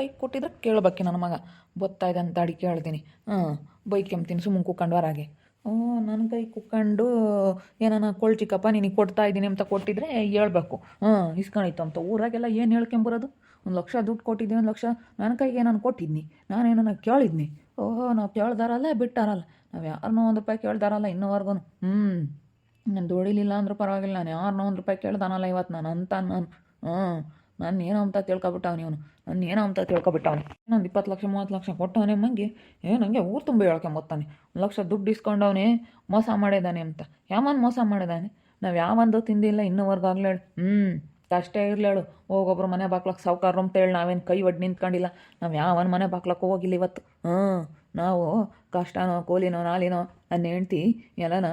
ಕೈ ಕೊಟ್ಟಿದ್ರೆ ಕೇಳಬೇಕೆ ನನ್ನ ಮಗ. ಗೊತ್ತಾಯ್ತು ಅಂತ ಅಡಿ ಕೇಳ್ತೀನಿ ಹಾಂ ಬೈಕೆಂಬ್ತೀನಿ ಸುಮ್ಮನೆ ಕುಕ್ಕಂಡು ಹೊರಗೆ ಓ ನನ್ನ ಕೈ ಕುಕ್ಕಂಡು ಏನಾನ ಕೊಳ್ಚಿಕಪ್ಪ, ನಿನಗೆ ಕೊಡ್ತಾ ಇದ್ದೀನಿ ಅಂತ ಕೊಟ್ಟಿದ್ರೆ ಹೇಳ್ಬೇಕು. ಹಾಂ ಇಸ್ಕೊಂಡಿತ್ತು ಅಂತ. ಊರಾಗೆಲ್ಲ ಏನು ಹೇಳ್ಕೊಂಬರೋದು? ಒಂದು ಲಕ್ಷ ದುಡ್ಡು ಕೊಟ್ಟಿದ್ದೀನಿ ಒಂದು ಲಕ್ಷ ನನ್ನ ಕೈಗೆ ನಾನು ಕೊಟ್ಟಿದ್ನಿ. ಕೇಳಿದ್ನಿ. ಓಹೋ, ನಾವು ಕೇಳ್ದಾರಲ್ಲ, ಬಿಟ್ಟಾರಲ್ಲ. ನಾವು ಯಾರನ್ನೋ ಒಂದು ರೂಪಾಯಿ ಕೇಳ್ದಾರಲ್ಲ ಇನ್ನೂವರೆಗೂ ಹ್ಞೂ, ನಾನು ದುಡಿಲಿಲ್ಲ ಅಂದ್ರೂ ಪರವಾಗಿಲ್ಲ, ನಾನು ಯಾರನ್ನೋ ಒಂದು ರೂಪಾಯಿ ಕೇಳ್ದಾನಲ್ಲ ಇವತ್ತು ನಾನು ಅಂತ ನಾನು. ಹ್ಞೂ ನಾನು ಏನೋ ಅಂತ ತಿಳ್ಕೊಬಿಟ್ಟವನಿ ಅವನು ನಾನು ಏನೋ ಅಂತ ತಿಳ್ಕೊಬಿಟ್ಟವನು. ಇನ್ನೊಂದು ಇಪ್ಪತ್ತು ಲಕ್ಷ, ಮೂವತ್ತು ಲಕ್ಷ ಕೊಟ್ಟವನೇ ಮಂಗಿ. ಏ ನನಗೆ ಊರು ತುಂಬ ಹೇಳ್ಕೊಂಬತ್ತಾನೆ ಒಂದು ಲಕ್ಷ ದುಡ್ಡು ಇಸ್ಕೊಂಡವನೇ, ಮೋಸ ಮಾಡಿದ್ದಾನೆ ಅಂತ. ಯಾವನ್ ಮೋಸ ಮಾಡಿದ್ದಾನೆ ನಾವು ಯಾವಂದು ತಿಂದಿಲ್ಲ, ಇನ್ನೂವರೆಗೂ ಆಗ್ಲೇಳು ಹ್ಞೂ ಅಷ್ಟೇ ಇರ್ಲೇಳು ಹೋಗೊಬ್ರು ಮನೆ ಬಾಕ್ಲಕ್ಕೆ ಅಂತ ಅಂತೇಳಿ ನಾವೇನು ಕೈ ಒಡ್ಡು ನಿಂತ್ಕೊಂಡಿಲ್ಲ. ನಾವು ಯಾವನ ಮನೆ ಬಾಕ್ಲಕ್ಕೆ ಹೋಗಿಲ್ಲ ಇವತ್ತು. ಹ್ಞೂ ನಾವು ಕಷ್ಟನೋ, ಕೋಲಿನೋ, ನಾಲಿನೋ ನನ್ನ ಹೆಂಡ್ತಿ ಎಲ್ಲನ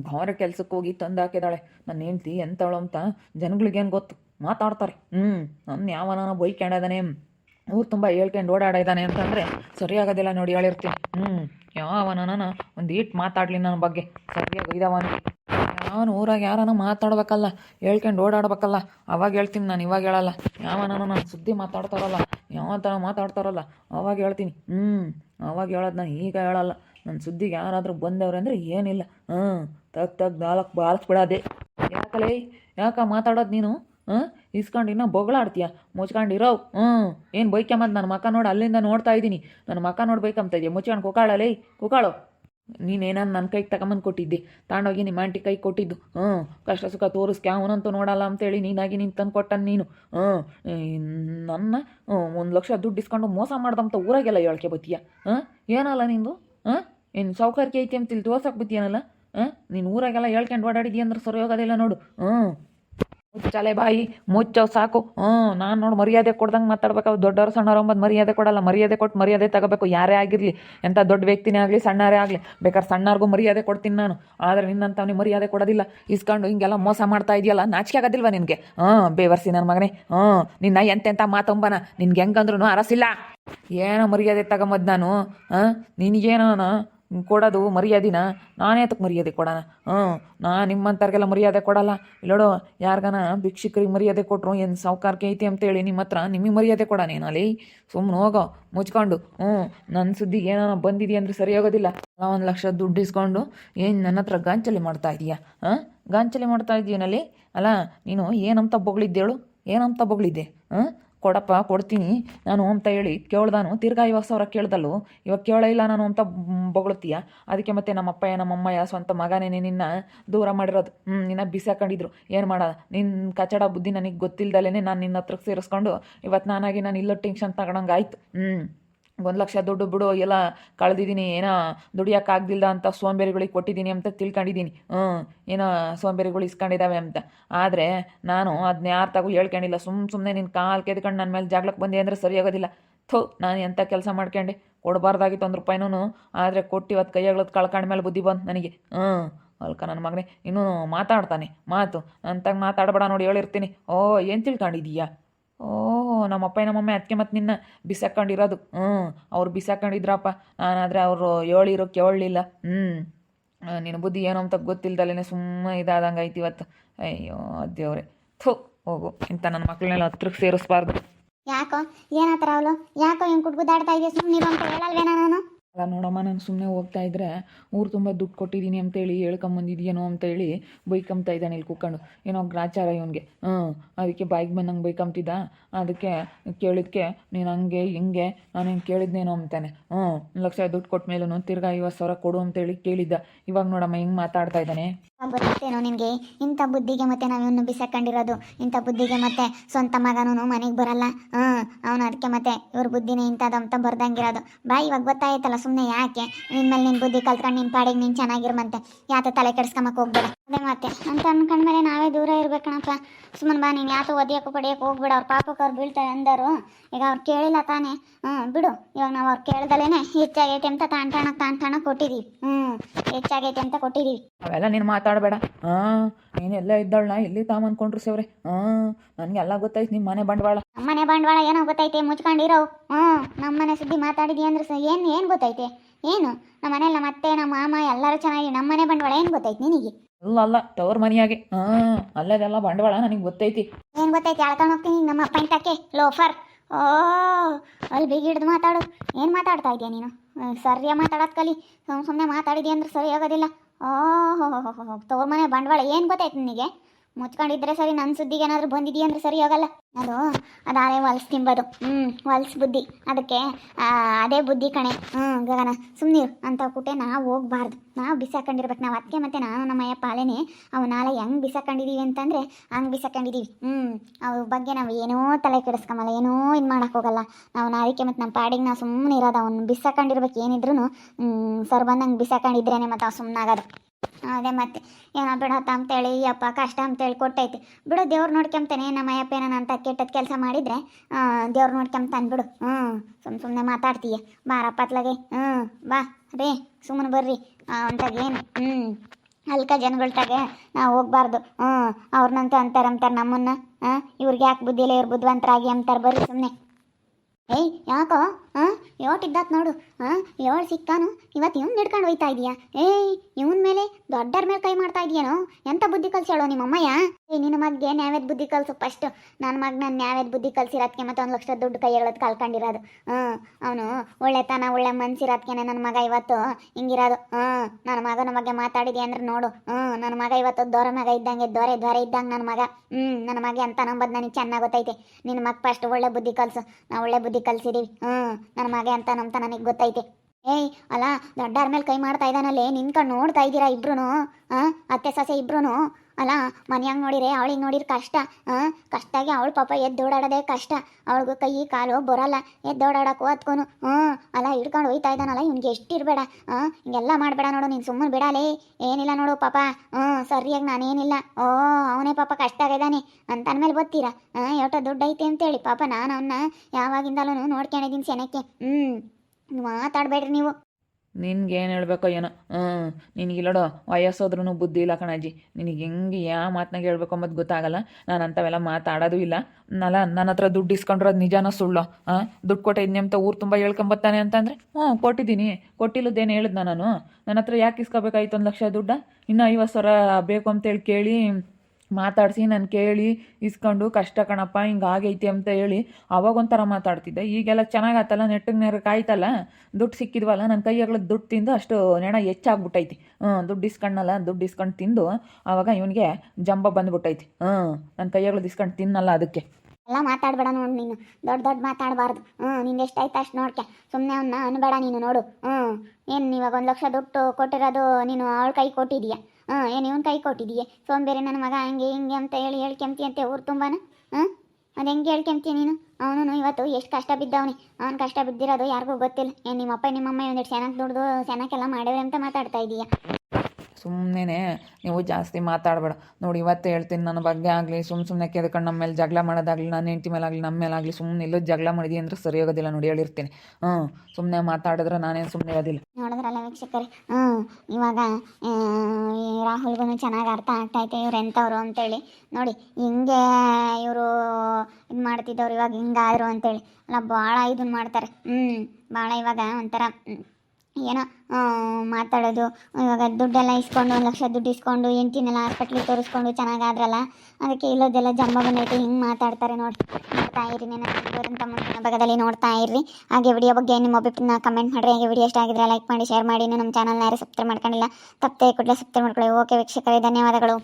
ಭಾರ ಕೆಲ್ಸಕ್ಕೆ ಹೋಗಿ ತಂದು ಹಾಕಿದಾಳೆ ನನ್ನ ಹೆಂಡ್ತಿ ಎಂತವಳು ಅಂತ ಜನಗಳಿಗೇನು ಗೊತ್ತು? ಮಾತಾಡ್ತಾರೆ. ಹ್ಞೂ ನನ್ನ ಯಾವನ ಬೈಕ್ಯಾಂಡದಾನೆ ಊರು ತುಂಬ ಹೇಳ್ಕೊಂಡು ಓಡಾಡಿದಾನೆ ಅಂತಂದರೆ ಸರಿಯಾಗೋದಿಲ್ಲ ನೋಡಿ ಹೇಳಿರ್ತೀನಿ. ಹ್ಞೂ ಯಾವನ ಒಂದು ಈಟ್ ಮಾತಾಡಲಿ ನನ್ನ ಬಗ್ಗೆ. ಸರಿಯಾಗಿ ಇದಾವನು ನಾನು ಊರಾಗ ಯಾರನ ಮಾತಾಡ್ಬೇಕಲ್ಲ ಹೇಳ್ಕೊಂಡು ಓಡಾಡ್ಬೇಕಲ್ಲ, ಅವಾಗ ಹೇಳ್ತೀನಿ ನಾನು, ಇವಾಗ ಹೇಳಲ್ಲ. ಯಾವನ ನಾನು ಸುದ್ದಿ ಮಾತಾಡ್ತಾರಲ್ಲ, ಯಾವ ಥರ ಮಾತಾಡ್ತಾರಲ್ಲ, ಅವಾಗ ಹೇಳ್ತೀನಿ. ಹ್ಞೂ ಅವಾಗ ಹೇಳೋದು ನಾನು ಈಗ ಹೇಳಲ್ಲ. ನನ್ನ ಸುದ್ದಿಗೆ ಯಾರಾದರೂ ಬಂದವ್ರೆ ಅಂದರೆ ಏನಿಲ್ಲ. ಹ್ಞೂ ತಗ್ ತಗ್ ನಾಲ್ಕು ಬಾರಿಸ್ಬಿಡೋದೆ ಯಾಕಲೇ? ಯಾಕ ಮಾತಾಡೋದು ನೀನು? ಹಾಂ ಇಸ್ಕೊಂಡು ಇನ್ನೂ ಬೊಗಳಾಡ್ತೀಯ? ಮುಚ್ಕೊಂಡಿರೋ? ಹ್ಞೂ ಏನು ಬೈಕ್ಯಂಬಂದು ನನ್ನ ಮಕ್ಕ ನೋಡಿ ಅಲ್ಲಿಂದ ನೋಡ್ತಾ ಇದ್ದೀನಿ. ನನ್ನ ಮಕ್ಕ ನೋಡಿ ಅಂತ ಇದೆಯಾ? ಮುಚ್ಕೊಂಡು ಕುಕಾಳಲೇ ಕುಕಾಳು. ನೀನೇನನ್ನ ನನ್ನ ಕೈಗೆ ತಗೊಂಬಂದು ಕೊಟ್ಟಿದ್ದೆ? ತಾಂಡೋಗಿ ನಿಮ್ಮ ಆಂಟಿ ಕೈ ಕೊಟ್ಟಿದ್ದು. ಹ್ಞೂ ಕಷ್ಟ ಸುಖ ತೋರಿಸ್ಕೆ ಅವನಂತೂ ನೋಡಲ್ಲ ಅಂತೇಳಿ ನೀನಾಗಿ ನೀನು ತಂದು ಕೊಟ್ಟನ್ ನೀನು. ಹ್ಞೂ ನನ್ನ ಒಂದು ಲಕ್ಷ ದುಡ್ಡು ಇಸ್ಕೊಂಡು ಮೋಸ ಮಾಡ್ದಂತ ಊರಾಗೆಲ್ಲ ಹೇಳ್ಕೆ ಬತ್ತೀಯ? ಹಾಂ ಏನಲ್ಲ ನಿಂದು? ಹಾಂ ಏನು ಸೌಕರ್ಯ ಐತಿ ಅಂತ ಇಲ್ಲಿ ತೋರ್ಸಕ್ಕೆ ಬತ್ತೀಯನಲ್ಲ? ಹಾಂ ನೀನು ಊರಾಗೆಲ್ಲ ಹೇಳ್ಕೊಂಡು ಓಡಾಡಿದ್ಯ ಅಂದ್ರೆ ಸರಿ ಹೋಗೋದಿಲ್ಲ ನೋಡು. ಹ್ಞೂ ಮುಚ್ಚಲೆ ಬಾಯಿ ಮುಚ್ಚವ್ ಸಾಕು. ಹ್ಞೂ, ನಾನು ನೋಡಿ ಮರ್ಯಾದೆ ಕೊಡ್ದಂಗೆ ಮಾತಾಡ್ಬೇಕು. ಅವ್ರು ದೊಡ್ಡವ್ರು ಸಣ್ಣವ್ರು ಅಂಬದು ಮರ್ಯಾದೆ ಕೊಡಲ್ಲ. ಮರ್ಯಾದೆ ಕೊಟ್ಟು ಮರ್ಯಾದೆ ತಗೋಬೇಕು. ಯಾರೇ ಆಗಿರಲಿ ಎಂಥ ದೊಡ್ಡ ವ್ಯಕ್ತಿನೇ ಆಗಲಿ, ಸಣ್ಣರೇ ಆಗಲಿ ಬೇಕಾದ್ರೆ ಸಣ್ಣವ್ರಿಗೂ ಮರ್ಯಾದೆ ಕೊಡ್ತೀನಿ ನಾನು. ಆದರೆ ನಿನ್ನಂಥವ್ನಿಗೆ ಮರ್ಯಾದೆ ಕೊಡೋದಿಲ್ಲ. ಇಸ್ಕೊಂಡು ಹಿಂಗೆಲ್ಲ ಮೋಸ ಮಾಡ್ತಾ ಇದೆಯಲ್ಲ, ನಾಚಿಕೆ ಆಗೋದಿಲ್ವಾ ನಿನಗೆ? ಹ್ಞೂ, ಬೇವರ್ಸಿ ನನ್ನ ಮಗನೇ. ಹ್ಞೂ, ನಿನ್ನ ಎಂತೆಂಥ ಮಾತಂಬನ. ನಿನ್ಗೆ ಹೆಂಗಂದ್ರೂ ಅರಸಿಲ್ಲ. ಏನೋ ಮರ್ಯಾದೆ ತಗೊಂಬದ್ ನಾನು. ಹಾಂ ನಿನಗೇನೋ ಕೊಡೋದು ಮರ್ಯಾದಿನ? ನಾನೇ ಅದಕ್ಕೆ ಮರ್ಯಾದೆ ಕೊಡೋಣ. ಹ್ಞೂ, ನಾ ನಿಮ್ಮಂಥವ್ರಿಗೆಲ್ಲ ಮರ್ಯಾದೆ ಕೊಡಲ್ಲ. ಇಲ್ಲೋಡು ಯಾರಿಗಾನ ಭಿಕ್ಷಿಕರಿಗೆ ಮರ್ಯಾದೆ ಕೊಟ್ಟರು ಏನು ಸಾವುಕಾರಕ್ಕೆ ಐತಿ ಅಂತೇಳಿ ನಿಮ್ಮ ಹತ್ರ ನಿಮಗೆ ಮರ್ಯಾದೆ ಕೊಡೋನೇನಲ್ಲಿ ಸುಮ್ಮನೆ ಹೋಗೋ, ಮುಚ್ಕೊಂಡು. ಹ್ಞೂ ನನ್ನ ಸುದ್ದಿಗೆ ಏನೋ ಬಂದಿದೆಯಾ ಅಂದರೆ ಸರಿ ಹೋಗೋದಿಲ್ಲ ಒಂದು ಲಕ್ಷ ದುಡ್ಡು ಇಸ್ಕೊಂಡು ಏನು ನನ್ನ ಹತ್ರ ಗಾಂಚಲಿ ಮಾಡ್ತಾ ಇದೀಯಾ ಹಾಂ, ಗಾಂಚಲಿ ಮಾಡ್ತಾ ಇದೀಯನಲ್ಲಿ ಅಲ್ಲ, ನೀನು ಏನಂತ ಬೊಗಳಿದ್ದೇಳು? ಏನಂತ ಬೊಗಳಿದ್ದೆ? ಹಾಂ ಕೊಡಪ್ಪ, ಕೊಡ್ತೀನಿ. ನಾನು ಅಂತ ಹೇಳಿ ಕೇಳ್ದಾನು. ತಿರ್ಗಾ ಇವಾಗ ಸಾವಿರ ಕೇಳ್ದಲ್ಲು. ಇವಾಗ ಕೇಳೇ ಇಲ್ಲ ನಾನು ಅಂತ ಬೊಗಳ್ತೀಯ ಅದಕ್ಕೆ ಮತ್ತೆ ನಮ್ಮ ಅಪ್ಪಯ್ಯ ನಮ್ಮ ಅಮ್ಮಯ್ಯ ಸ್ವಂತ ಮಗನೇ ನಿನ್ನ ದೂರ ಮಾಡಿರೋದು. ಹ್ಞೂ ನಿನ್ನ ಬಿಸಾಕೊಂಡಿದ್ರು ಏನು ಮಾಡೋದು ನಿನ್ನ ಕಚಡ ಬುದ್ಧಿ ನನಗೆ ಗೊತ್ತಿಲ್ದಲೇ ನಾನು ನಿನ್ನ ಹತ್ರಕ್ಕೆ ಸೇರಿಸ್ಕೊಂಡು ಇವತ್ತು ನಾನಾಗಿ ನಾನು ಇಲ್ಲೋ ಟೆನ್ಷನ್ ತಗೊಳಂಗಾಯ್ತು ಹ್ಞೂ ಒಂದು ಲಕ್ಷ ದುಡ್ಡು ಬಿಡು, ಎಲ್ಲ ಕಳೆದಿದ್ದೀನಿ, ಏನೋ ದುಡಿಯೋಕ್ಕಾಗ್ದಿಲ್ಲ ಅಂತ ಸೋಂಬೇರಿಗಳಿಗೆ ಕೊಟ್ಟಿದ್ದೀನಿ ಅಂತ ತಿಳ್ಕೊಂಡಿದ್ದೀನಿ. ಹ್ಞೂ ಏನೋ ಸೋಂಬೇರಿಗಳು ಇಸ್ಕೊಂಡಿದ್ದಾವೆ ಅಂತ. ಆದರೆ ನಾನು ಅದನ್ನ ಯಾರು ತಗೋ ಹೇಳ್ಕೊಂಡಿಲ್ಲ. ಸುಮ್ಮ ಸುಮ್ಮನೆ ನಿನ್ನ ಕಾಲು ಕೆದ್ಕೊಂಡು ನನ್ನ ಮೇಲೆ ಜಾಗ್ಲಕ್ಕೆ ಬಂದೆ ಅಂದರೆ ಸರಿಯಾಗೋದಿಲ್ಲ ಥೋ, ನಾನು ಎಂಥ ಕೆಲಸ ಮಾಡ್ಕೊಂಡೆ? ಕೊಡಬಾರ್ದಾಗಿತ್ತು ಒಂದು ರೂಪಾಯಿನೂ ಆದರೆ ಕೊಟ್ಟು ಇವತ್ತು ಕೈಯಾಗ್ಲತ್ತು ಕಳ್ಕೊಂಡ ಮೇಲೆ ಬುದ್ಧಿ ಬಂತು ನನಗೆ. ಹ್ಞೂ ಅಲ್ಕ ನನ್ನ ಮಗನೇ ಇನ್ನೂ ಮಾತಾಡ್ತಾನೆ. ಮಾತು ಅಂತಾಗ ಮಾತಾಡಬೇಡ ನೋಡಿ, ಹೇಳಿರ್ತೀನಿ. ಓ, ಏನು ತಿಳ್ಕೊಂಡಿದ್ದೀಯಾ ನಮ್ಮ ಅಪ್ಪ ನಮ್ಮಮ್ಮ ಅದಕ್ಕೆ ಮತ್ತೆ ನಿನ್ನ ಬಿಸಾಕೊಂಡಿರೋದು ಹ್ಞೂ ಅವ್ರು ಬಿಸಾಕೊಂಡಿದ್ರಪ್ಪ ನಾನಾದರೆ ಅವರು ಹೇಳಿರೋ ಕೇಳಲಿಲ್ಲ. ಹ್ಞೂ ನಿನ್ನ ಬುದ್ಧಿ ಏನೋ ಅಂತ ಗೊತ್ತಿಲ್ಲದಲ್ಲೇ ಸುಮ್ಮನೆ ಇದಾದಂಗೆ ಐತಿ ಇವತ್ತು. ಅಯ್ಯೋ, ದೇವ್ರೆ. ಥು, ಹೋಗು. ಇಂಥ ನನ್ನ ಮಕ್ಕಳನ್ನೆಲ್ಲ ಹತ್ರಕ್ಕೆ ಸೇರಿಸ್ಬಾರ್ದು. ಯಾಕೋ? ಏನಾತರ ಅವಳು? ಯಾಕೋ ಹಿಂಗೆ ಕುಟ್ಗುದಾಡ್ತಾ ಇದೆಯಾ? ಸುಮ್ಮನೆ ಹೇಳಲ್ವೇನ ನಾನು? ಅಲ್ಲ ನೋಡಮ್ಮ, ನಾನು ಸುಮ್ಮನೆ ಹೋಗ್ತಾ ಇದ್ರೆ ಊರು ತುಂಬ ದುಡ್ಡು ಕೊಟ್ಟಿದ್ದೀನಿ ಅಂತೇಳಿ ಹೇಳ್ಕೊಂಬಂದಿದ್ಯೇನೋ ಅಂತೇಳಿ ಬೈಕಂಬ್ತಾ ಇದ್ದಾನೆ ಇಲ್ಲಿ ಕೂತ್ಕೊಂಡು ಏನೋ ಗ್ರಾಚಾರ ಇವನಿಗೆ. ಹ್ಞೂ ಅದಕ್ಕೆ ಬಾಯಿಗೆ ಬಂದಂಗೆ ಬೈಕಂಬ್ತಿದ್ದ. ಅದಕ್ಕೆ ಕೇಳಿದ್ಕೆ, ನೀನು ಹಂಗೆ, ಹಿಂಗೆ ನಾನು ಹಿಂಗೆ ಕೇಳಿದ್ನೇನೋ ಅಂತಾನೆ. ಹ್ಞೂ ಲಕ್ಷ ದುಡ್ಡು ಕೊಟ್ಟ ಮೇಲೂ ತಿರ್ಗಾ ಐವತ್ತು ಸಾವಿರ ಕೊಡು ಅಂತೇಳಿ ಕೇಳಿದ್ದ. ಇವಾಗ ನೋಡಮ್ಮ, ಹಿಂಗೆ ಮಾತಾಡ್ತಾ ಇದ್ದಾನೆ. ಗೊತ್ತೇನೋ ನಿನಗೆ? ಇಂಥ ಬುದ್ಧಿಗೆ ಮತ್ತೆ ನಾವಿನ್ನು ಬಿಸಾಕೊಂಡಿರೋದು. ಇಂಥ ಬುದ್ಧಿಗೆ ಮತ್ತೆ ಸ್ವಂತ ಮಗನೂ ಮನೆಗೆ ಬರಲ್ಲ. ಹ್ಞೂ ಅವನು ಅದಕ್ಕೆ ಮತ್ತೆ ಇವ್ರ ಬುದ್ಧಿನೇ ಇಂಥದ್ದು ಅಂತ ಬರ್ದಂಗಿರೋದು. ಬಾ, ಇವಾಗ ಗೊತ್ತಾಯ್ತಲ್ಲ ಸುಮ್ಮನೆ ಯಾಕೆ? ಮೇಲೆ ನಿನ್ನ ಬುದ್ಧಿ ಕಲ್ತ್ಕೊಂಡು ನಿನ್ನ ಪಾಡಿಗೆ ನೀನು ಚೆನ್ನಾಗಿರ್ಮಂತೆ. ಯಾತ ತಲೆ ಕೆಡ್ಸ್ಕೊಂಬಕ್ಕೆ ಹೋಗ್ಬೇಡ. ಅದೇ ಮತ್ತೆ. ಅಂತ ಅನ್ಕೊಂಡ್ಮೇಲೆ ನಾವೇ ದೂರ ಇರ್ಬೇಕಣಪ್ಪ. ಸುಮ್ಮನೆ ಬಾ, ನೀನು ಯಾತು ಒದಿಯೋಕೆ ಪಡಿಯೋಕೆ ಹೋಗ್ಬೇಡ. ಅವ್ರ ಪಾಪಕ್ಕೆ ಅವ್ರು ಬೀಳ್ತಾರೆ ಅಂದರು. ಈಗ ಅವ್ರು ಕೇಳಿಲ್ಲ ತಾನೇ. ಹ್ಞೂ, ಬಿಡು. ಇವಾಗ ನಾವು ಅವ್ರು ಕೇಳ್ದಲೇ ಹೆಚ್ಚಾಗೈತೆ ಅಂತ ತಾಣ ತಾಣಕ್ಕೆ ತಾಣ ತಾಣಕ್ಕೆ ಕೊಟ್ಟಿದ್ದೀವಿ ಹ್ಞೂ, ಹೆಚ್ಚಾಗೈತೆ ಅಂತ ಕೊಟ್ಟಿದ್ದೀವಿ ಅವೆಲ್ಲ ನೀನು ಮಾತಾಡಬೇಡ ಹಾಂ ನೀನೆಲ್ಲ ಇದ್ದಳನ್ನ ಎಲ್ಲಿ ತಾವು ಅನ್ಕೊಂಡ್ರು ಸೇವ್ರೆ ಹಾಂ ನನಗೆಲ್ಲ ಗೊತ್ತಾಯ್ತು ನಿಮ್ಮ ಮನೆ ಬಂಡವಾಳ. ನಮ್ಮನೆ ಬಂಡವಾಳ ಏನೋ ಗೊತ್ತೈತೆ ಮುಚ್ಕೊಂಡಿರೋ ಹ್ಞೂ ನಮ್ಮನೆ ಸುದ್ದಿ ಮಾತಾಡಿದಿ ಅಂದ್ರೆ ಸ ಏನು ಏನು ಗೊತ್ತೈತೆ ಏನು? ನಮ್ಮ ಮನೆಯಲ್ಲ ನಮ್ಮ ಅತ್ತೆ ನಮ್ಮ ಮಾಮ ಎಲ್ಲರೂ ಚೆನ್ನಾಗಿ ನಮ್ಮನೆ ಬಂಡವಾಳ ಏನು ಗೊತ್ತೈತೆ ನಿನಗೆ? ಅಲ್ಲ ಅಲ್ಲ ತವ್ರ ಮನೆಯಾಗೆ. ಹಾಂ ಅಲ್ಲದೆಲ್ಲ ಬಂಡವಾಳ ನನಗೆ ಗೊತ್ತೈತಿ. ಏನು ಗೊತ್ತೈತೆ ಅಳ್ಕೊಂಡು ಹೋಗ್ತೀನಿ ನಮ್ಮ ಅಪ್ಪ ಇಂತಕ್ಕೆ ಲೋಫರ್. ಓ ಅಲ್ಲಿ ಬಿಗಿ ಹಿಡ್ದು ಮಾತಾಡು. ಏನು ಮಾತಾಡ್ತಾ ಇದೆಯಾ ನೀನು? ಸರಿಯಾಗಿ ಮಾತಾಡೋದು ಕಲಿ. ಸುಮ್ಮನೆ ಮಾತಾಡಿದ್ಯಾ ಅಂದ್ರೆ ಸರಿ ಆಗೋದಿಲ್ಲ ತವ್ರ ಮನೆ ಬಂಡವಾಳ ಏನು ಗೊತ್ತಾಯ್ತು ನಿನಗೆ? ಮುಚ್ಕೊಂಡಿದ್ರೆ ಸರಿ ನನ್ನ ಸುದ್ದಿಗೆ ಏನಾದರೂ ಬಂದಿದೆಯಾ ಅಂದ್ರೆ ಸರಿ ಹೋಗಲ್ಲ. ಅದು ಅದಾರೆ ಹೊಲ್ಸ್ ತಿಂಬೋದು. ಹ್ಞೂ ಹೊಲ್ಸ್ ಬುದ್ಧಿ. ಅದಕ್ಕೆ ಅದೇ ಬುದ್ಧಿ ಕಣೆ. ಹ್ಞೂ ಗಗನ ಸುಮ್ಮನಿರು ಅಂತ ಕೂಟೆ ನಾವು ಹೋಗ್ಬಾರ್ದು. ನಾವು ಬಿಸಾಕೊಂಡಿರ್ಬೇಕು. ನಾವು ಅದಕ್ಕೆ ಮತ್ತೆ ನಾನು ನಮ್ಮ ಅಯ್ಯಪ್ಪ ಪಾಲೇನೆ ಅವು ನಾಳೆ ಹೆಂಗೆ ಬಿಸಾಕೊಂಡಿದೀವಿ ಅಂತಂದರೆ ಹಂಗೆ ಬಿಸಾಕೊಂಡಿದೀವಿ. ಹ್ಞೂ ಅವ್ರ ಬಗ್ಗೆ ನಾವು ಏನೋ ತಲೆ ಕೆಡಿಸ್ಕೊಂಬಲ್ಲ. ಏನೋ ಇದು ಮಾಡೋಕ್ಕೋಗಲ್ಲ ನಾವು ನಾ ಮತ್ತೆ ನಮ್ಮ ಪಾಡಿಗೆ ನಾವು ಸುಮ್ಮನೆ ಇರೋದು ಅವ್ನು ಬಿಸಾಕೊಂಡಿರ್ಬೇಕು ಏನಿದ್ರು ಸರ್ ಬಂದಂಗೆ ಬಿಸಾಕೊಂಡಿದ್ರೇನೆ ಮತ್ತು ಅವು ಸುಮ್ಮನಾಗೋದು ಅದೇ ಮತ್ತೆ, ಏನೋ ಬಿಡತ್ತ ಅಂತೇಳಿ ಅಪ್ಪ ಕಷ್ಟ ಅಂತೇಳಿ ಕೊಟ್ಟೈತಿ. ಬಿಡು ದೇವ್ರು ನೋಡ್ಕೊಂತಾನೆ ನಮ್ಮ ಅಯ್ಯಪ್ಪ ಏನೋ ಅಂತ ಕೆಟ್ಟದ ಕೆಲಸ ಮಾಡಿದರೆ ದೇವ್ರು ನೋಡ್ಕೊಂತಾನೆ ಬಿಡು. ಹ್ಞೂ ಸುಮ್ಮ ಸುಮ್ಮನೆ ಮಾತಾಡ್ತೀಯ. ಬಾರಪ್ಪ ಅತ್ಲಾಗೆ ಹ್ಞೂ ಬಾ, ರೇ ಸುಮ್ಮನೆ ಬರ್ರಿ. ಅಂತ ಏನು ಹ್ಞೂ ಅಲ್ಕ ಜನಗಳ್ತಾಗೆ ನಾವು ಹೋಗ್ಬಾರ್ದು. ಹ್ಞೂ ಅವ್ರನ್ನಂತ ಅಂತಾರೆ ಅಂತಾರೆ ನಮ್ಮನ್ನ ಹಾಂ ಇವ್ರಿಗೆ ಯಾಕೆ ಬುದ್ಧಿ ಇಲ್ಲ ಇವ್ರು ಬುದ್ಧಿವಂತರಾಗಿ ಅಂತಾರೆ ಬರ್ರಿ ಸುಮ್ಮನೆ ಏಯ್, ಯಾಕೋ? ಹಾಂ ಯೋಟಿದ್ದಾತ್ ನೋಡು. ಹಾಂ ಯೋಳ್ ಸಿಕ್ಕಾನು? ಇವತ್ತು ಇವ್ನು ಹಿಡ್ಕೊಂಡು ಹೋಯ್ತಾ ಇದೀಯಾ? ಏಯ್, ಇವನ್ ಮೇಲೆ ದೊಡ್ಡರ ಮೇಲೆ ಕೈ ಮಾಡ್ತಾ ಇದೆಯೇನೋ? ಎಂತ ಬುದ್ಧಿ ಕಲ್ಸ್ಯಾಳೋ ನಿಮ್ಮ ಅಮ್ಮಯ್ಯ ಏ ನಿನ್ನ ಮಗ್ಗೆ ನ್ಯಾವೇದ್ ಬುದ್ಧಿ ಕಲ್ಸು ಫಸ್ಟ್ ನನ್ನ ಮಗ ನಾನು ನ್ಯಾವೇದ್ ಬುದ್ಧಿ ಕಲ್ಸಿರೋದಕ್ಕೆ ಮತ್ತೆ ಒಂದು ಲಕ್ಷ ದುಡ್ಡು ಕೈ ಹೇಳೋದು ಕಳ್ಕೊಂಡಿರೋದು. ಹ್ಞೂ ಅವನು ಒಳ್ಳೆತನ, ಒಳ್ಳೆ ಮನ್ಸಿರೋದಕ್ಕೆ ನನ್ನ ಮಗ ಇವತ್ತು ಹಿಂಗಿರೋದು. ಹ್ಞೂ ನನ್ನ ಮಗನ ಬಗ್ಗೆ ಮಾತಾಡಿದೆ ಅಂದ್ರೆ ನೋಡು. ಹ್ಞೂ ನನ್ನ ಮಗ ಇವತ್ತು ದೊರೆ ಮಗ ಇದ್ದಂಗೆ ದೊರೆ ದೊರೆ ಇದ್ದಂಗೆ ನನ್ನ ಮಗ. ಹ್ಞೂ ನನ್ನ ಮಗ ಅಂತ ನಂಬದು ನನಗೆ ಚೆನ್ನಾಗಿ ಗೊತ್ತೈತೆ. ನಿನ್ನ ಮಗ ಫಸ್ಟ್ ಒಳ್ಳೆ ಬುದ್ಧಿ ಕಲ್ಸು. ನಾವು ಒಳ್ಳೆ ಬುದ್ಧಿ ಕಲ್ಸಿದೀವಿ. ಹ್ಞೂ ನನ್ನ ಮಗೆ ಅಂತ ನಮ್ತ ನನಗೆ ಗೊತ್ತೈತೆ. ಏಯ್, ಅಲ್ಲ ದೊಡ್ಡಾರ್ ಮೇಲೆ ಕೈ ಮಾಡ್ತಾ ಇದ್ದಾನಲ್ಲೇ ನಿನ್ಕೊಂಡು ನೋಡ್ತಾ ಇದ್ದೀರಾ ಇಬ್ರು ಅತ್ತೆ, ಸೊಸೆ ಇಬ್ರು ಅಲ್ಲ, ಮನ್ಯಾಗ ನೋಡಿರಿ ಅವಳಿಗೆ ನೋಡಿರಿ ಕಷ್ಟ. ಕಷ್ಟಾಗಿ ಅವಳು ಪಾಪ ಎದ್ದು ಓಡಾಡೋದೇ ಕಷ್ಟ. ಅವಳಿಗೂ ಕೈ, ಕಾಲು ಬರಲ್ಲ. ಎದ್ದು ಓಡಾಡಕ್ಕೂ ಹತ್ಕೊನು ಹ್ಞೂ ಅಲ್ಲ, ಹಿಡ್ಕೊಂಡು ಹೋಯ್ತಾ ಇದ್ದಾನಲ್ಲ, ಇವ್ನಿಗೆ ಎಷ್ಟು ಇರಬೇಡ. ಹಾಂ ಹಿಂಗೆಲ್ಲ ಮಾಡಬೇಡ ನೋಡು, ನೀನು ಸುಮ್ಮನೆ ಬಿಡಲೇ. ಏನಿಲ್ಲ ನೋಡು ಪಾಪ. ಹ್ಞೂ ಸರಿಯಾಗಿ ನಾನೇನಿಲ್ಲ. ಓ, ಅವನೇ ಪಾಪ ಕಷ್ಟ ಆಗಿದ್ದಾನೆ ಅಂತ ಅಂದಮೇಲೆ ಗೊತ್ತೀರಾ? ಹಾಂ ಎಷ್ಟೋ ದುಡ್ಡು ಐತೆ ಅಂತೇಳಿ. ಪಾಪ ನಾನು ಅವನ್ನ ಯಾವಾಗಿಂದಲೂ ನೋಡ್ಕೊಂಡಿದ್ದೀನಿ ಸೆನಕ್ಕೆ ಹ್ಞೂ ಮಾತಾಡಬೇಡ್ರಿ ನೀವು. ನಿನ್ಗೆ ಏನು ಹೇಳ್ಬೇಕೋ ಏನೋ? ಹ್ಞೂ ನಿನಗಿಲ್ಲಡೋ ವಯಸ್ಸೋದ್ರೂ ಬುದ್ಧಿ ಇಲ್ಲ ಕಣಾಜಿ. ನಿನಗೆ ಹೆಂಗೆ ಯಾವ ಮಾತನಾಗ ಹೇಳ್ಬೇಕು ಅಂಬೋದು ಗೊತ್ತಾಗಲ್ಲ. ನಾನು ಅಂಥವೆಲ್ಲ ಮಾತಾಡೋದು ಇಲ್ಲ. ನಲ್ಲ ನನ್ನ ಹತ್ರ ದುಡ್ಡು ಇಸ್ಕೊಂಡಿರೋದು ನಿಜಾನ ಸುಳ್ಳು? ಹಾಂ, ದುಡ್ಡು ಕೊಟ್ಟೆ ಅಂತ ಊರು ತುಂಬ ಹೇಳ್ಕೊಂಬತ್ತಾನೆ ಅಂತಂದರೆ? ಹ್ಞೂ ಕೊಟ್ಟಿದ್ದೀನಿ. ಕೊಟ್ಟಿಲ್ಲದೇನು ಹೇಳಿದ್ನ ನಾನು? ನನ್ನ ಹತ್ರ ಯಾಕೆ ಇಸ್ಕೋಬೇಕಾಯ್ತು ಒಂದು ಲಕ್ಷ ದುಡ್ಡ? ಇನ್ನೂ ಐವತ್ತು ಸಾವಿರ ಬೇಕು ಅಂತೇಳಿ ಕೇಳಿ ಮಾತಾಡಿಸಿ ನಾನು ಕೇಳಿ ಇಸ್ಕೊಂಡು, ಕಷ್ಟ ಕಣಪ್ಪ ಹಿಂಗೆ ಆಗೈತಿ ಅಂತ ಹೇಳಿ ಅವಾಗ ಒಂಥರ ಮಾತಾಡ್ತಿದ್ದೆ. ಈಗೆಲ್ಲ ಚೆನ್ನಾಗತ್ತಲ್ಲ ನೆಟ್ಟಿಗೆ ನೆರ ಕಾಯ್ತಲ್ಲ ದುಡ್ಡು ಸಿಕ್ಕಿದ್ವಲ್ಲ ನನ್ನ ಕೈಯಾಗಲ ದುಡ್ಡು ತಿಂದು ಅಷ್ಟು ನೆಣ ಹೆಚ್ಚಾಗ್ಬಿಟ್ಟೈತಿ. ಹ್ಞೂ, ದುಡ್ಡು ಇಸ್ಕೊಂಡಲ್ಲ ದುಡ್ಡು ಇಸ್ಕೊಂಡು ತಿಂದು ಆವಾಗ ಇವನಿಗೆ ಜಂಬ ಬಂದ್ಬಿಟ್ಟೈತಿ. ಹ್ಞೂ ನನ್ನ ಕೈಯಾಗಲ ಇಸ್ಕೊಂಡು ತಿನ್ನಲ್ಲ ಅದಕ್ಕೆ. ಎಲ್ಲ ಮಾತಾಡ್ಬೇಡ ನೋಡು ನೀನು. ದೊಡ್ಡ ದೊಡ್ಡ ಮಾತಾಡಬಾರ್ದು. ಹ್ಞೂ, ನಿಂದು ಎಷ್ಟಾಯ್ತು ಅಷ್ಟು ನೋಡ್ಕೆ. ಸುಮ್ಮನೆ ಅವನ್ನ ಅನ್ಬೇಡ ನೀನು ನೋಡು. ಹ್ಞೂ ಏನು ಇವಾಗ ಒಂದು ಲಕ್ಷ ದುಡ್ಡು ಕೊಟ್ಟಿರೋದು ನೀನು ಅವಳ ಕೈ ಕೊಟ್ಟಿದೀಯ? ಹ್ಞೂ ಏನು ಇವನು ಕೈ ಕೊಟ್ಟಿದೀಯ? ಸೋಂಬೇರಿ ನನ್ನ ಮಗ ಹಂಗೆ ಹಿಂಗೆ ಅಂತ ಹೇಳಿ ಹೇಳ್ಕೊಂತಿ ಅಂತೆ ಊರು ತುಂಬಾನ? ಹಾಂ ಅದು ಹೆಂಗೆ ಹೇಳ್ಕೊಂತೀಯ ನೀನು? ಅವನು ಇವತ್ತು ಎಷ್ಟು ಕಷ್ಟ ಬಿದ್ದವನಿ. ಅವ್ನು ಕಷ್ಟ ಬಿದ್ದಿರೋದು ಯಾರಿಗೂ ಗೊತ್ತಿಲ್ಲ. ಏನು ನಿಮ್ಮಪ್ಪ ನಿಮ್ಮಮ್ಮ ಒಂದಿಷ್ಟು ಚೆನ್ನಾಗಿ ದುಡ್ದು ಚೆನ್ನಾಗೆಲ್ಲ ಮಾಡಿದ್ರೆ ಅಂತ ಮಾತಾಡ್ತಾ ಇದೀಯ? ಸುಮ್ಮನೆ ನೀವು ಜಾಸ್ತಿ ಮಾತಾಡಬೇಡ. ನೋಡಿ, ಇವತ್ತು ಹೇಳ್ತೀನಿ, ನನ್ನ ಬಗ್ಗೆ ಆಗಲಿ ಸುಮ್ಮ ಸುಮ್ಮನೆ ಕೆದ್ಕೊಂಡು ನಮ್ಮ ಮೇಲೆ ಜಗಳ ಮಾಡೋದಾಗಲಿ, ನನ್ನ ಹೆಂಡತಿ ಮೇಲಾಗಲಿ ನಮ್ಮ ಮೇಲಾಗಲಿ ಸುಮ್ಮನೆ ಇಲ್ಲೋ ಜಗಳ ಮಾಡಿದಿ ಅಂದ್ರೆ ಸರಿ ಹೋಗೋದಿಲ್ಲ ನೋಡಿ, ಹೇಳಿರ್ತೀನಿ. ಹ್ಞೂ ಸುಮ್ಮನೆ ಮಾತಾಡಿದ್ರೆ ನಾನೇನು ಸುಮ್ಮನೆ ಇರೋದಿಲ್ಲ. ನೋಡಿದ್ರಲ್ಲ ವೀಕ್ಷಕರೇ ಹ್ಞೂ ಇವಾಗ ರಾಹುಲ್ ರಾಹುಲ್ಗೂ ಚೆನ್ನಾಗಿ ಅರ್ಥ ಆಗ್ತೈತೆ ಇವ್ರು ಎಂಥವ್ರು ಅಂತೇಳಿ. ನೋಡಿ, ಹಿಂಗೆ ಇವರು ಇದು ಮಾಡ್ತಿದ್ದವ್ರು ಇವಾಗ ಹಿಂಗಾದ್ರು ಅಂತೇಳಿ. ಅಲ್ಲ ಭಾಳ ಇದನ್ನ ಮಾಡ್ತಾರೆ. ಹ್ಞೂ ಭಾಳ ಇವಾಗ ಒಂಥರ ಏನೋ ಮಾತಾಡೋದು, ಇವಾಗ ದುಡ್ಡೆಲ್ಲ ಇಸ್ಕೊಂಡು, ಒಂದು ಲಕ್ಷ ದುಡ್ಡು ಇಸ್ಕೊಂಡು, ಹೆಂಡ್ತಿನೆಲ್ಲ ಹಾಸ್ಪಿಟ್ಲಿಗೆ ತೋರಿಸ್ಕೊಂಡು ಚೆನ್ನಾಗಾದ್ರಲ್ಲ, ಅದಕ್ಕೆ ಇಲ್ಲೋದೆಲ್ಲ ಜಂಬ ಬಂದೈತೆ, ಹಿಂಗೆ ಮಾತಾಡ್ತಾರೆ ನೋಡಿ, ನೋಡ್ತಾ ಇರಿ ನನ್ನ ಭಾಗದಲ್ಲಿ ನೋಡ್ತಾ ಇರ್ರಿ. ಹಾಗೆ ವಿಡಿಯೋ ಬಗ್ಗೆ ನಿಮ್ಮ ಮೊಬೈಲ್ನ ಕಮೆಂಟ್ ಮಾಡಿರಿ. ಹಾಗೆ ವಿಡಿಯೋ ಇಷ್ಟ ಆಗಿದ್ರೆ ಲೈಕ್ ಮಾಡಿ ಶೇರ್ ಮಾಡಿ. ನಮ್ಮ ಚಾನಲ್ನ ಯಾರು ಸಬ್ಸ್ಕ್ರೈಬ್ ಮಾಡ್ಕೊಂಡಿಲ್ಲ, ತಪ್ಪದೆ ಕೂಡಲೇ ಸಬ್ಸ್ಕ್ರೈಬ್ ಮಾಡ್ಕೊಳ್ಳಿ. ಓಕೆ ವೀಕ್ಷಕರೇ, ಧನ್ಯವಾದಗಳು.